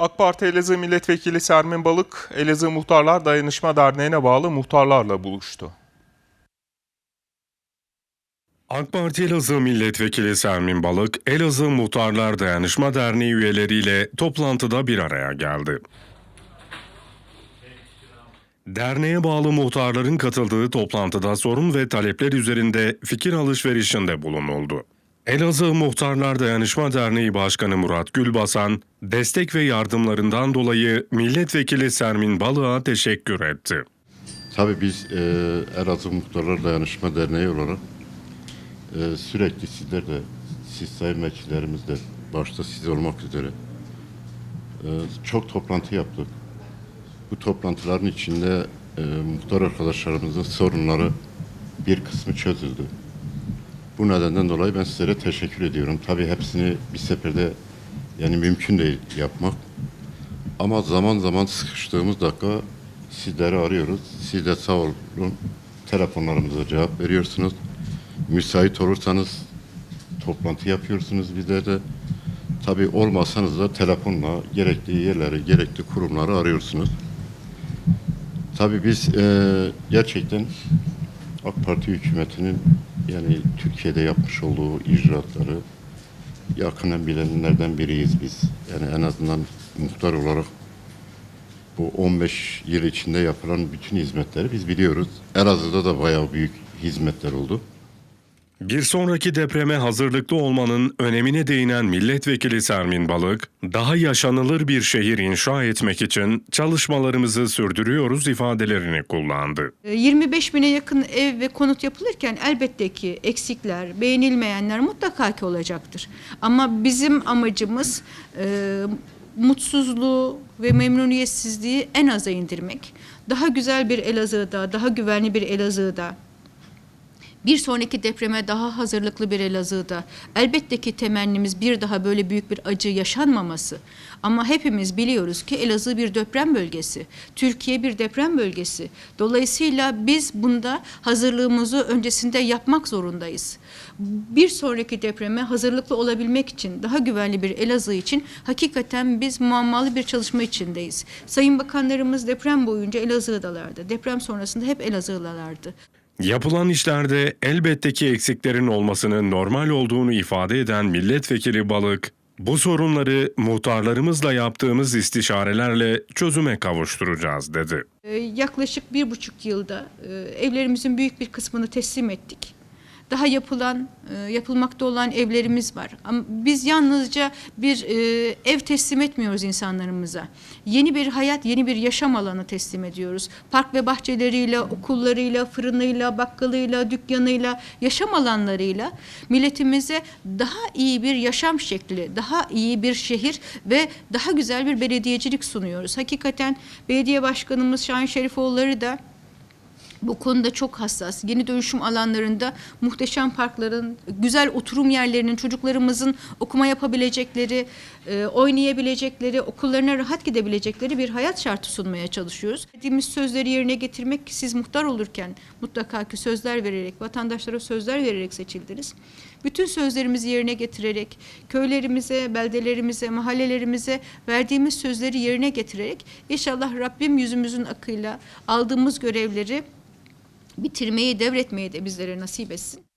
AK Parti Elazığ Milletvekili Sermin Balık, Elazığ Muhtarlar Dayanışma Derneği'ne bağlı muhtarlarla buluştu. AK Parti Elazığ Milletvekili Sermin Balık, Elazığ Muhtarlar Dayanışma Derneği üyeleriyle toplantıda bir araya geldi. Derneğe bağlı muhtarların katıldığı toplantıda sorun ve talepler üzerinde fikir alışverişinde bulunuldu. Elazığ Muhtarlar Dayanışma Derneği Başkanı Murat Gülbasan, destek ve yardımlarından dolayı Milletvekili Sermin Balık'a teşekkür etti. Tabii biz e, Elazığ Muhtarlar Dayanışma Derneği olarak e, sürekli sizler de, siz sayın vekillerimiz de, başta siz olmak üzere e, çok toplantı yaptık. Bu toplantıların içinde e, muhtar arkadaşlarımızın sorunları bir kısmı çözüldü. Bu nedenden dolayı ben sizlere teşekkür ediyorum. Tabii hepsini bir seferde yani mümkün değil yapmak. Ama zaman zaman sıkıştığımız dakika sizleri arıyoruz. Siz de sağ olun telefonlarımıza cevap veriyorsunuz. Müsait olursanız toplantı yapıyorsunuz bizler de. Tabii olmasanız da telefonla gerekli yerleri, gerekli kurumları arıyorsunuz. Tabii biz eee, gerçekten AK Parti hükümetinin yani Türkiye'de yapmış olduğu icraatları yakından bilenlerden biriyiz biz. Yani en azından muhtar olarak bu 15 yıl içinde yapılan bütün hizmetleri biz biliyoruz. Elazığ'da da bayağı büyük hizmetler oldu. Bir sonraki depreme hazırlıklı olmanın önemine değinen milletvekili Sermin Balık, daha yaşanılır bir şehir inşa etmek için çalışmalarımızı sürdürüyoruz ifadelerini kullandı. 25 bine yakın ev ve konut yapılırken elbette ki eksikler, beğenilmeyenler mutlaka ki olacaktır. Ama bizim amacımız e, mutsuzluğu ve memnuniyetsizliği en aza indirmek. Daha güzel bir Elazığ'da, daha güvenli bir Elazığ'da, bir sonraki depreme daha hazırlıklı bir Elazığ'da elbette ki temennimiz bir daha böyle büyük bir acı yaşanmaması. Ama hepimiz biliyoruz ki Elazığ bir deprem bölgesi, Türkiye bir deprem bölgesi. Dolayısıyla biz bunda hazırlığımızı öncesinde yapmak zorundayız. Bir sonraki depreme hazırlıklı olabilmek için, daha güvenli bir Elazığ için hakikaten biz muammalı bir çalışma içindeyiz. Sayın bakanlarımız deprem boyunca Elazığ'dalardı. Deprem sonrasında hep Elazığ'dalardı. Yapılan işlerde elbette ki eksiklerin olmasının normal olduğunu ifade eden milletvekili Balık, bu sorunları muhtarlarımızla yaptığımız istişarelerle çözüme kavuşturacağız dedi. Ee, Yaklaşık bir buçuk yılda e, evlerimizin büyük bir kısmını teslim ettik. Daha yapılan, e, yapılmakta olan evlerimiz var. Ama biz yalnızca bir e, ev teslim etmiyoruz insanlarımıza. Yeni bir hayat, yeni bir yaşam alanı teslim ediyoruz. Park ve bahçeleriyle, okullarıyla, fırınıyla, bakkalıyla, dükkanıyla, yaşam alanlarıyla milletimize daha iyi bir yaşam şekli, daha iyi bir şehir ve daha güzel bir belediyecilik sunuyoruz. Hakikaten belediye başkanımız Şahin Şerifoğulları da bu konuda çok hassas. Yeni dönüşüm alanlarında muhteşem parkların, güzel oturum yerlerinin, çocuklarımızın okuma yapabilecekleri, e, oynayabilecekleri, okullarına rahat gidebilecekleri bir hayat şartı sunmaya çalışıyoruz. Dediğimiz sözleri yerine getirmek siz muhtar olurken mutlaka ki sözler vererek, vatandaşlara sözler vererek seçildiniz. Bütün sözlerimizi yerine getirerek, köylerimize, beldelerimize, mahallelerimize verdiğimiz sözleri yerine getirerek inşallah Rabbim yüzümüzün akıyla aldığımız görevleri bitirmeyi, devretmeyi de bizlere nasip etsin.